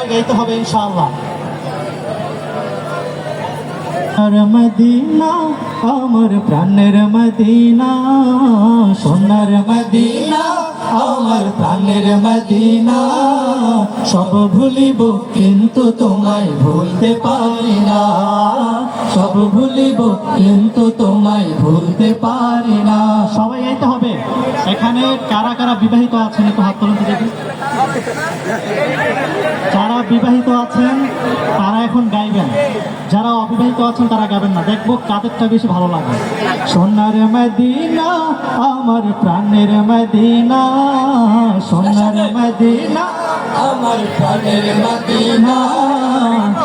সবাই গাইতে হবে ইনশাআল্লাহ। মদিনা, আমার প্রাণের মদিনা, সোনার মদিনা, আমার প্রাণের মদিনা। সব ভুলিব কিন্তু তোমায় ভুলতে পারি না। সব ভুলিব কিন্তু তোমায় ভুলতে পারি না। সবাই এইতে হবে। এখানে কারা কারা বিবাহিত আছেন হাত তো দেখি যারা বিবাহিত আছেন, তারা এখন গাইবেন। যারা অবিবাহিত আছেন, তারা গাবেন না। দেখব কাদেরটা বেশি ভালো লাগে। সোনার মদিনা, আমার প্রাণের মদিনা, সোনার মদিনা, আমার প্রাণের মদিনা।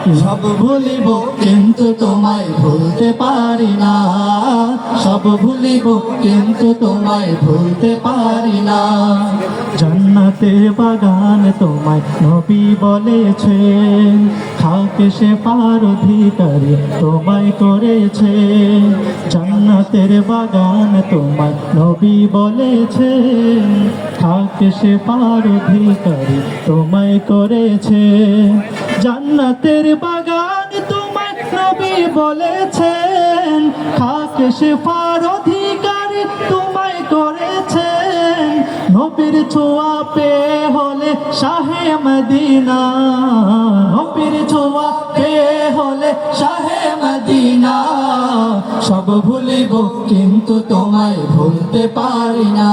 সব ভুলিব, কিন্তু তোমায় ভুলতে পারি না। সব ভুলিব, কিন্তু তোমায় ভুলতে পারি না। জান্নাতের বাগান তোমায় নবী বলেছে খাকে সে পার অধিকারী তোমায় করেছে জান্নাতের বাগান তোমায় নবী বলেছে খাকে সে পার অধিকারী তোমায় করেছে জান্নাতের বাগান তোমার নবী বলেছেন খাকে পার অধিকারী তোমায় করেছেন। নবীর ছোঁয়া পে হলে শাহে মদিনা, নবীর ছোঁয়া পে হলে শাহে মদিনা। সব ভুলিব কিন্তু তোমায় ভুলতে পারি না।